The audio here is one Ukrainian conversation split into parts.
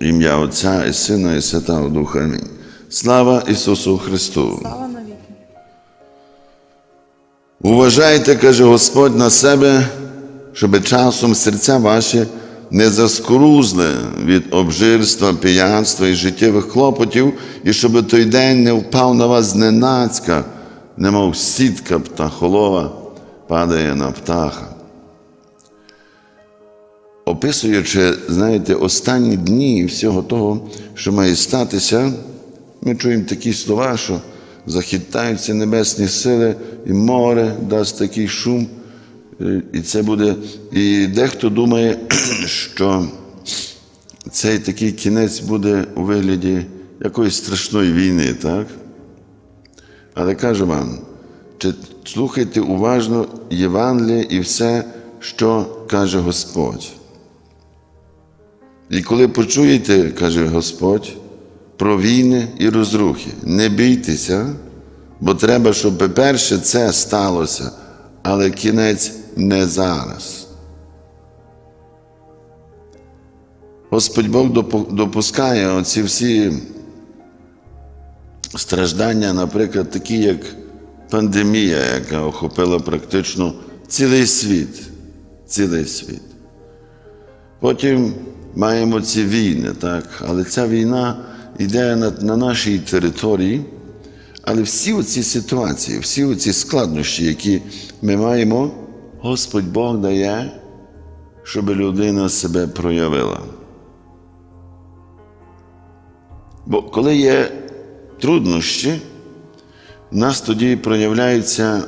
Ім'я Отця і Сина, і Святого Духа. Амінь. Слава Ісусу Христу! Слава навіки. Уважайте, каже Господь, на себе, щоб часом серця ваші не заскорузли від обжирства, піянства і життєвих клопотів, і щоб той день не впав на вас зненацька, немов сітка птахолова падає на птаха. Описуючи, знаєте, останні дні всього того, що має статися, ми чуємо такі слова, що захитаються небесні сили, і море дасть такий шум. Е, І це буде. І дехто думає, що цей такий кінець буде у вигляді якоїсь страшної війни, так? Але кажу вам, чи слухайте уважно Євангеліє і все, що каже Господь. І коли почуєте, каже Господь, про війни і розрухи, не бійтеся, бо треба, щоб перше це сталося, але кінець не зараз. Господь Бог допускає оці всі страждання, наприклад, такі, як пандемія, яка охопила практично цілий світ. Цілий світ. Потім маємо ці війни, так? але ця війна йде на, на нашій території. Але всі ці ситуації, всі ці складнощі, які ми маємо, Господь Бог дає, щоб людина себе проявила. Бо коли є труднощі, в нас тоді проявляються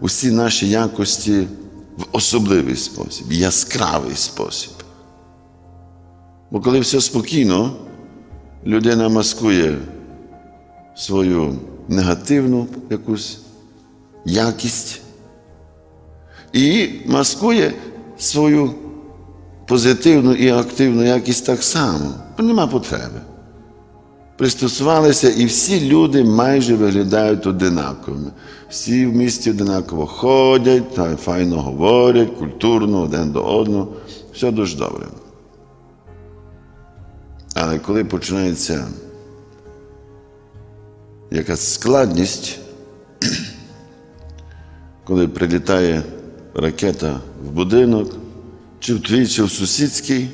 усі наші якості в особливий спосіб, яскравий спосіб. Бо коли все спокійно, людина маскує свою негативну якусь якість і маскує свою позитивну і активну якість так само, бо нема потреби. Пристосувалися, і всі люди майже виглядають одинаковими. Всі в місті одинаково ходять, файно говорять, культурно один до одного. Все дуже добре. Але коли починається якась складність, коли прилітає ракета в будинок, чи в твій, чи в сусідський,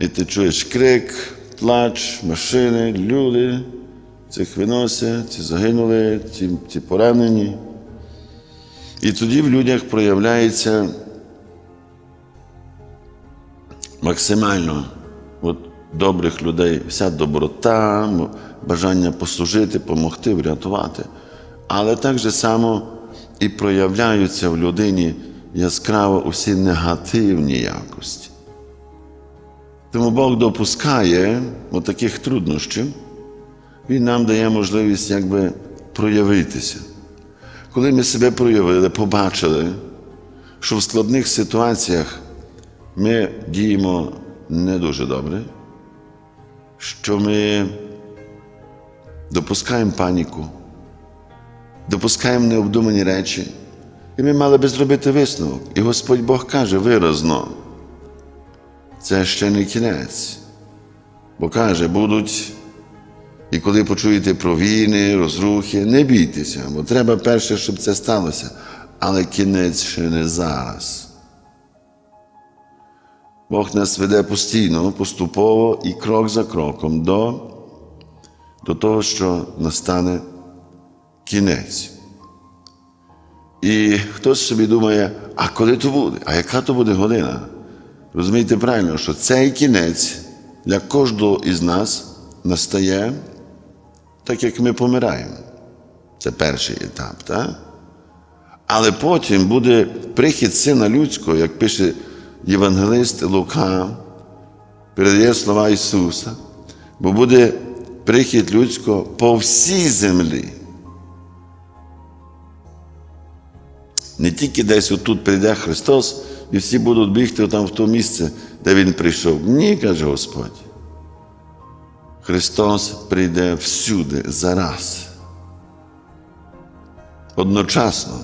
і ти чуєш крик, плач, машини, люди, цих виносять, ці загинули, ці, ці поранені. І тоді в людях проявляється максимально от, добрих людей, вся доброта, бажання послужити, допомогти, врятувати. Але так же само і проявляються в людині яскраво усі негативні якості. Тому Бог допускає таких труднощів, Він нам дає можливість якби проявитися. Коли ми себе проявили, побачили, що в складних ситуаціях ми діємо не дуже добре, що ми допускаємо паніку, допускаємо необдумані речі, і ми мали би зробити висновок. І Господь Бог каже виразно, це ще не кінець. Бо каже, будуть, і коли почуєте про війни, розрухи, не бійтеся, бо треба перше, щоб це сталося, але кінець ще не зараз. Бог нас веде постійно, поступово і крок за кроком до, до того, що настане кінець. І хтось собі думає, а коли то буде? А яка то буде година? Розумієте правильно, що цей кінець для кожного із нас настає так, як ми помираємо. Це перший етап, так? Але потім буде прихід Сина Людського, як пише Євангелист Лука, передає слова Ісуса, бо буде прихід людського по всій землі. Не тільки десь отут прийде Христос, і всі будуть бігти там в то місце, де Він прийшов. Ні, каже Господь. Христос прийде всюди зараз. Одночасно.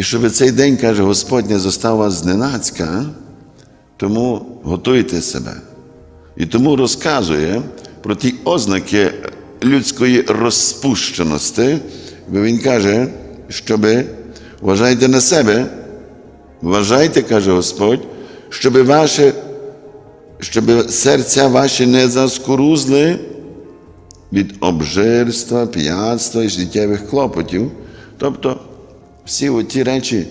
І щоб цей день, каже Господь, не вас зненацька, тому готуйте себе. І тому розказує про ті ознаки людської розпущеності, бо він каже, щоби вважайте на себе, вважайте, каже Господь, щоб ваше, щоб серця ваші не заскорузли від обжирства, п'ятства і життєвих клопотів. Тобто всі ті речі,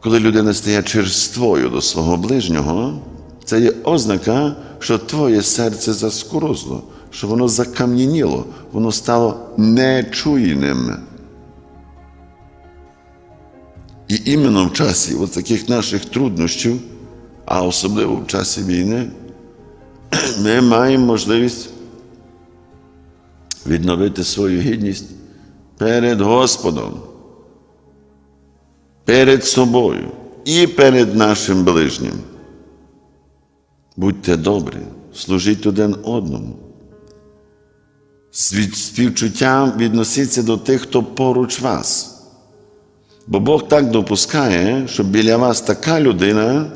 коли людина стає черствою до свого ближнього, це є ознака, що твоє серце заскорузло, що воно закам'яніло, воно стало нечуйним. І іменно в часі от таких наших труднощів, а особливо в часі війни, ми маємо можливість відновити свою гідність перед Господом, перед собою і перед нашим ближнім. Будьте добрі, служіть один одному. З співчуттям відносіться до тих, хто поруч вас. Бо Бог так допускає, що біля вас така людина,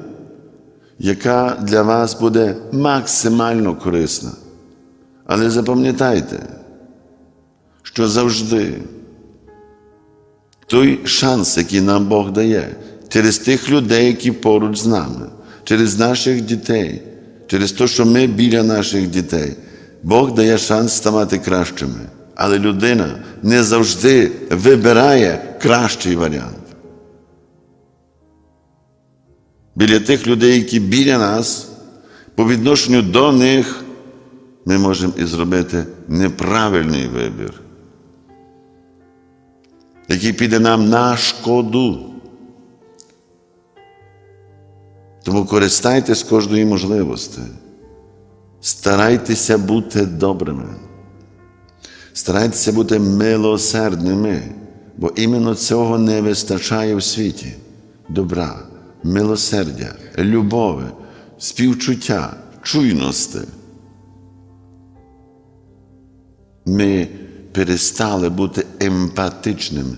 яка для вас буде максимально корисна. Але запам'ятайте, що завжди той шанс, який нам Бог дає, через тих людей, які поруч з нами, через наших дітей, через те, що ми біля наших дітей, Бог дає шанс ставати кращими. Але людина не завжди вибирає кращий варіант. Біля тих людей, які біля нас, по відношенню до них, ми можемо і зробити неправильний вибір, який піде нам на шкоду. Тому користайтесь кожної можливості. Старайтеся бути добрими. Старайтеся бути милосердними, бо іменно цього не вистачає в світі добра, милосердя, любові, співчуття, чуйності. Ми перестали бути емпатичними.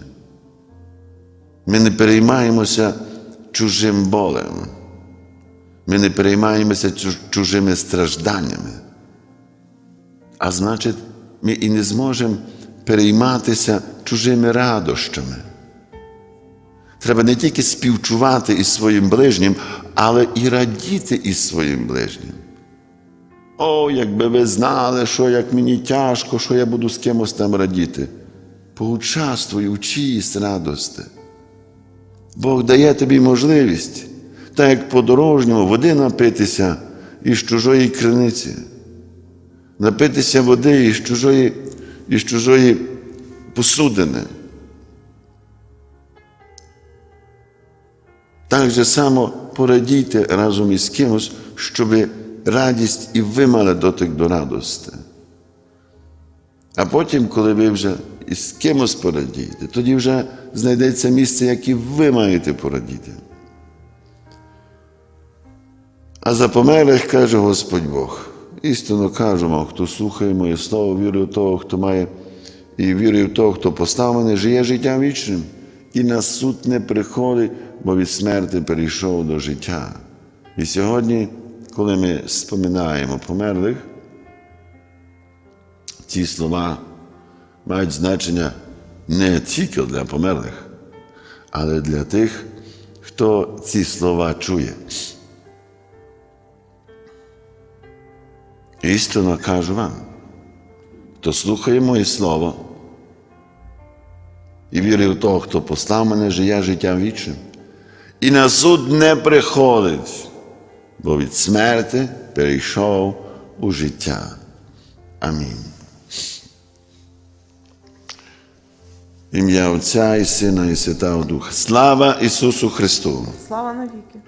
Ми не переймаємося чужим болем. Ми не переймаємося чужими стражданнями. А значить, ми і не зможемо перейматися чужими радощами. Треба не тільки співчувати із своїм ближнім, але і радіти із своїм ближнім. О, якби ви знали, що як мені тяжко, що я буду з кимось там радіти. Поучаствуй у чиїсь радості. Бог дає тобі можливість, так як подорожньому води напитися із чужої криниці, напитися води із чужої, із чужої посудини. Так же само порадійте разом із кимось, щоб радість і ви мали дотик до радости. А потім, коли ви вже із кимось порадієте, тоді вже знайдеться місце, яке ви маєте порадіти. А за померлих каже Господь Бог. Істинно кажемо, хто слухає моє слово, вірує в того, хто має, і вірує в того, хто постав мене, жиє життям вічним, і на суд не приходить, бо від смерти перейшов до життя. І сьогодні, коли ми споминаємо померлих, ці слова мають значення не тільки для померлих, але для тих, хто ці слова чує. Істинно кажу вам, хто слухає моє слово і вірує в того, хто послав мене, жиє життям вічним, і на суд не приходить, бо від смерти перейшов у життя. Амінь. Ім'я Отця і Сина, і Святого Духа. Слава Ісусу Христу! Слава навіки.